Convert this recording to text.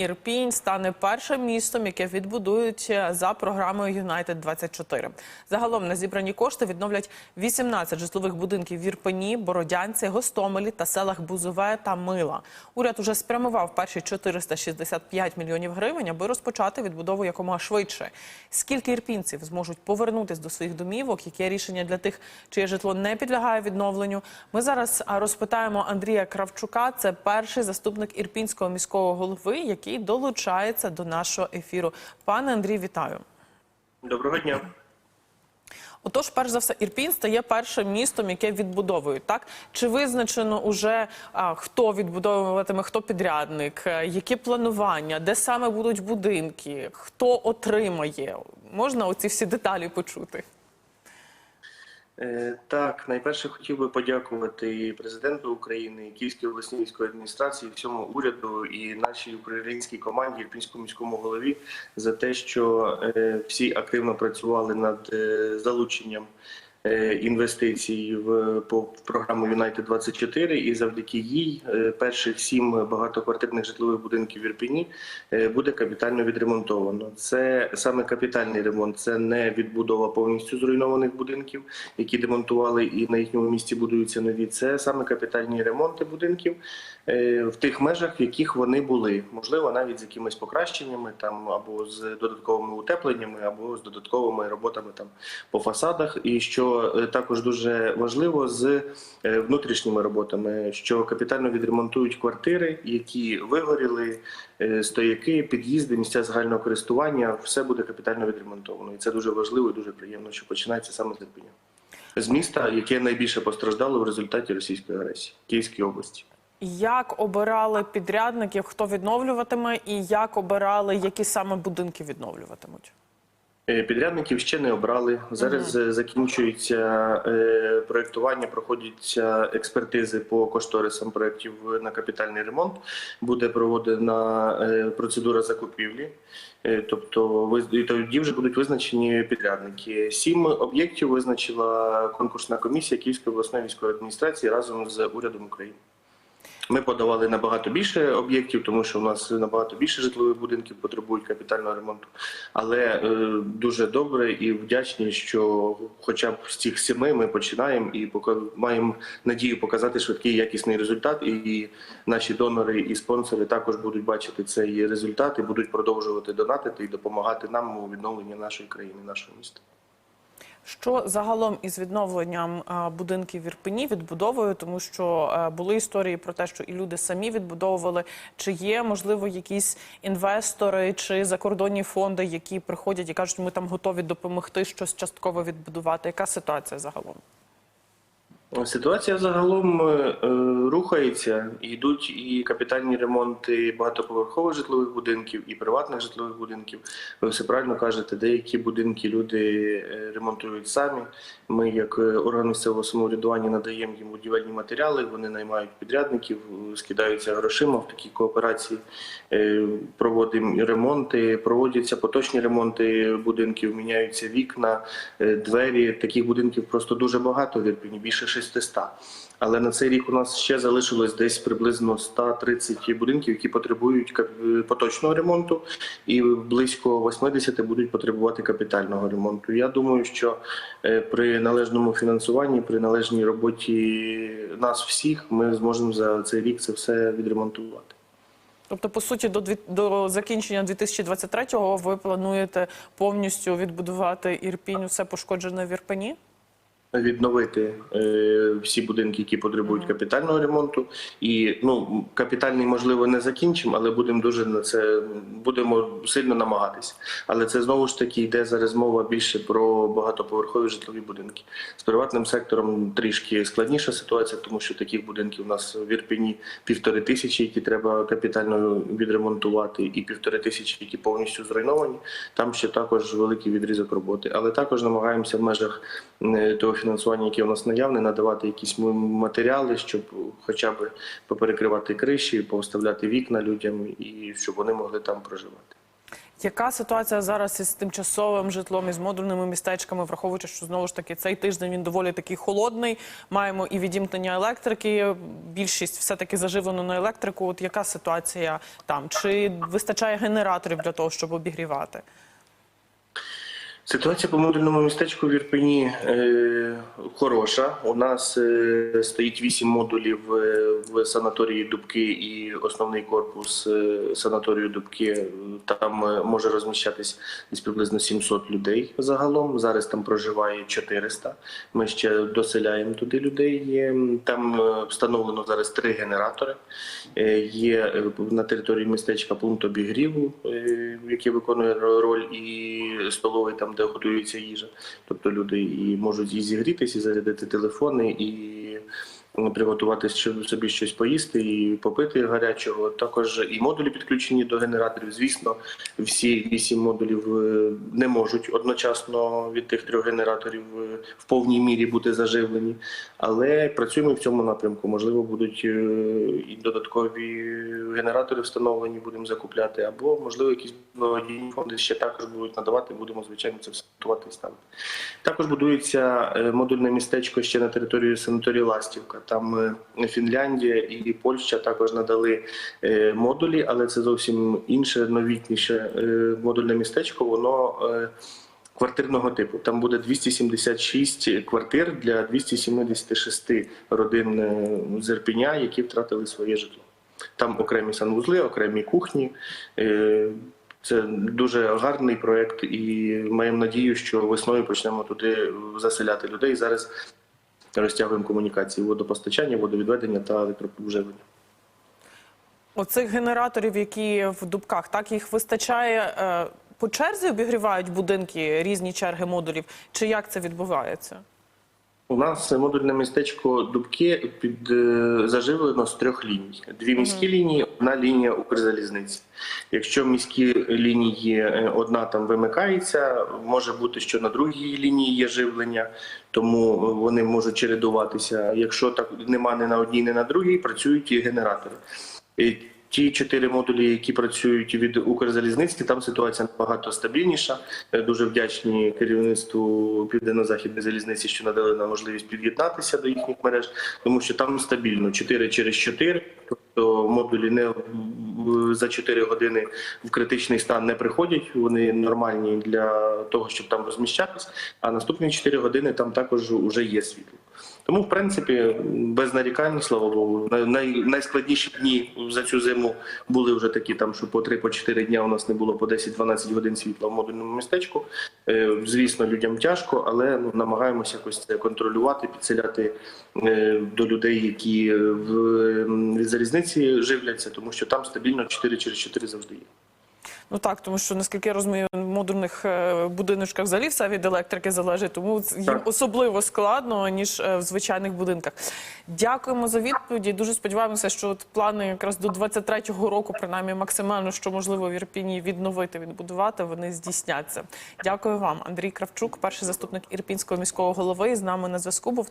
Ірпінь стане першим містом, яке відбудують е, за програмою Юнайтед 24 Загалом на зібрані кошти відновлять 18 житлових будинків в Ірпені, Бородянці, Гостомелі та селах Бузове та Мила. Уряд уже спрямував перші 465 мільйонів гривень, аби розпочати відбудову якомога швидше. Скільки ірпінців зможуть повернутись до своїх домівок? Яке рішення для тих, чиє житло не підлягає відновленню? Ми зараз розпитаємо Андрія Кравчука. Це перший заступник ірпінського міського голови, який долучається до нашого ефіру. Пане Андрій, вітаю. Доброго дня. Отож, перш за все, Ірпінь стає першим містом, яке відбудовують. Так чи визначено уже а, хто відбудовуватиме, хто підрядник, е, які планування, де саме будуть будинки, хто отримає? Можна оці всі деталі почути? Е, Так, найперше хотів би подякувати президенту України, і Київській обласній військової адміністрації, всьому уряду і нашій українській команді, Ірпінському міському голові за те, що е, всі активно працювали над е, залученням інвестицій в по програму Юнайтед 24 і завдяки їй е, перших сім багатоквартирних житлових будинків в Ірпені е, буде капітально відремонтовано. Це саме капітальний ремонт, це не відбудова повністю зруйнованих будинків, які демонтували і на їхньому місці будуються нові. Це саме капітальні ремонти будинків е, в тих межах, в яких вони були, можливо, навіть з якимись покращеннями, там або з додатковими утепленнями, або з додатковими роботами там по фасадах. І що е, також дуже важливо з е, внутрішніми роботами, що капітально відремонтують квартири, які вигоріли, е, стояки, під'їзди, місця загального користування, все буде капітально відремонтовано. І це дуже важливо і дуже приємно, що починається саме з Ірпеня. З міста, яке найбільше постраждало в результаті російської агресії Київській області. Як обирали підрядників, хто відновлюватиме, і як обирали, які саме будинки відновлюватимуть? Е, Підрядників ще не обрали. Зараз е, закінчується е, проєктування, проходяться експертизи по кошторисам проєктів на капітальний ремонт. Буде проводена е, процедура закупівлі. Тобто і тоді вже будуть визначені підрядники. Сім об'єктів визначила конкурсна комісія Київської обласної військової адміністрації разом з урядом України. Ми подавали набагато більше об'єктів, тому що у нас набагато більше житлових будинків потребують капітального ремонту. Але е, дуже добре і вдячні, що хоча б з цих семи ми починаємо і пока маємо надію показати швидкий якісний результат. І наші донори і спонсори також будуть бачити цей результат і будуть продовжувати донатити і допомагати нам у відновленні нашої країни, нашого міста. Що загалом із відновленням будинків в Ірпені відбудовою, тому що е, були історії про те, що і люди самі відбудовували. Чи є можливо якісь інвестори чи закордонні фонди, які приходять і кажуть, ми там готові допомогти щось частково відбудувати? Яка ситуація загалом? Ситуація загалом е, е, рухається. Йдуть і капітальні ремонти багатоповерхових житлових будинків, і приватних житлових будинків. Ви все правильно кажете, деякі будинки люди е, ремонтують самі. Ми, як орган місцевого самоврядування, надаємо їм будівельні матеріали. Вони наймають підрядників, скидаються грошима в такій кооперації. Проводимо ремонти, проводяться поточні ремонти будинків, міняються вікна, двері. Таких будинків просто дуже багато в Ірпені, більше 600. Але на цей рік у нас ще залишилось десь приблизно 130 будинків, які потребують кап- поточного ремонту, і близько 80 будуть потребувати капітального ремонту. Я думаю, що е, при належному фінансуванні, при належній роботі нас всіх, ми зможемо за цей рік це все відремонтувати. Тобто, по суті, до до закінчення 2023-го ви плануєте повністю відбудувати Ірпінь, усе пошкоджене в Ірпені? Відновити е, всі будинки, які потребують капітального ремонту. І ну капітальний можливо не закінчимо, але будемо дуже на це будемо сильно намагатися. Але це знову ж таки йде зараз мова більше про багатоповерхові житлові будинки. З приватним сектором трішки складніша ситуація, тому що таких будинків у нас в Ірпені півтори тисячі, які треба капітально відремонтувати, і півтори тисячі, які повністю зруйновані. Там ще також великий відрізок роботи. Але також намагаємося в межах е, того фінансування, яке у нас наявне, надавати якісь матеріали, щоб хоча б поперекривати криші, повставляти вікна людям і щоб вони могли там проживати. Яка ситуація зараз із тимчасовим житлом, із модульними містечками, враховуючи, що знову ж таки цей тиждень він доволі такий холодний. Маємо і відімкнення електрики. Більшість все таки заживлено на електрику. От яка ситуація там? Чи вистачає генераторів для того, щоб обігрівати? Ситуація по модульному містечку в Ірпені е, хороша. У нас е, стоїть вісім модулів е, в санаторії Дубки і основний корпус е, санаторію Дубки. Там е, може розміщатись десь приблизно 700 людей загалом. Зараз там проживає 400. Ми ще доселяємо туди людей. Там встановлено зараз три генератори. Є на території містечка пункт обігріву, який виконує роль і столовий, там де готується їжа. Тобто люди і можуть і зігрітися, і зарядити телефони, і приготувати собі щось поїсти і попити гарячого. Також і модулі підключені до генераторів. Звісно, всі вісім модулів е, не можуть одночасно від тих трьох генераторів е, в повній мірі бути заживлені, але працюємо в цьому напрямку. Можливо, будуть е, і додаткові генератори встановлені, будемо закупляти, або можливо якісь благодійні фонди ще також будуть надавати. Будемо звичайно це все готувати і ставити. Також будується модульне містечко ще на території санаторії Ластівка. Там е, Фінляндія і Польща також надали е, модулі, але це зовсім інше, новітніше е, модульне містечко. Воно квартирного типу. Там буде 276 квартир для 276 родин з Ірпеня, які втратили своє житло. Там окремі санвузли, окремі кухні. Це дуже гарний проект, і маємо надію, що весною почнемо туди заселяти людей. Зараз розтягуємо комунікації водопостачання, водовідведення та електропоживлення. Оцих генераторів, які в дубках, так їх вистачає е, по черзі обігрівають будинки різні черги модулів, чи як це відбувається? У нас модульне містечко Дубки під е, заживлено з трьох ліній: дві міські лінії, одна лінія Укрзалізниці. Якщо міські лінії е, одна там вимикається, може бути, що на другій лінії є живлення, тому вони можуть чередуватися. Якщо так нема ні на одній, ні на другій, працюють і генератори. Ті чотири модулі, які працюють від Укрзалізниці, там ситуація набагато стабільніша. Е, Дуже вдячні керівництву Південно-Західної залізниці, що надали нам можливість під'єднатися до їхніх мереж, тому що там стабільно 4 через 4, тобто модулі не за 4 години в критичний стан не приходять. Вони нормальні для того, щоб там розміщатись. А наступні 4 години там також вже є світло. Тому, в принципі, без нарікань, слава Богу, най- най- найскладніші дні за цю зиму були вже такі, там, що по 3-4 дня у нас не було по 10-12 годин світла в модульному містечку. Е, Звісно, людям тяжко, але ну, намагаємося якось це контролювати, підселяти е, до людей, які в залізниці живляться, тому що там стабільно 4 через 4 завжди є. Ну так, тому що наскільки я розумію, в модульних е, будиночках взагалі все від електрики залежить, тому їм Так. особливо складно ніж е, в звичайних будинках. Дякуємо за відповіді. Дуже сподіваємося, що от плани якраз до 23-го року, принаймні максимально, що можливо в Ірпіні відновити, відбудувати, вони здійсняться. Дякую вам, Андрій Кравчук, перший заступник ірпінського міського голови. З нами на зв'язку був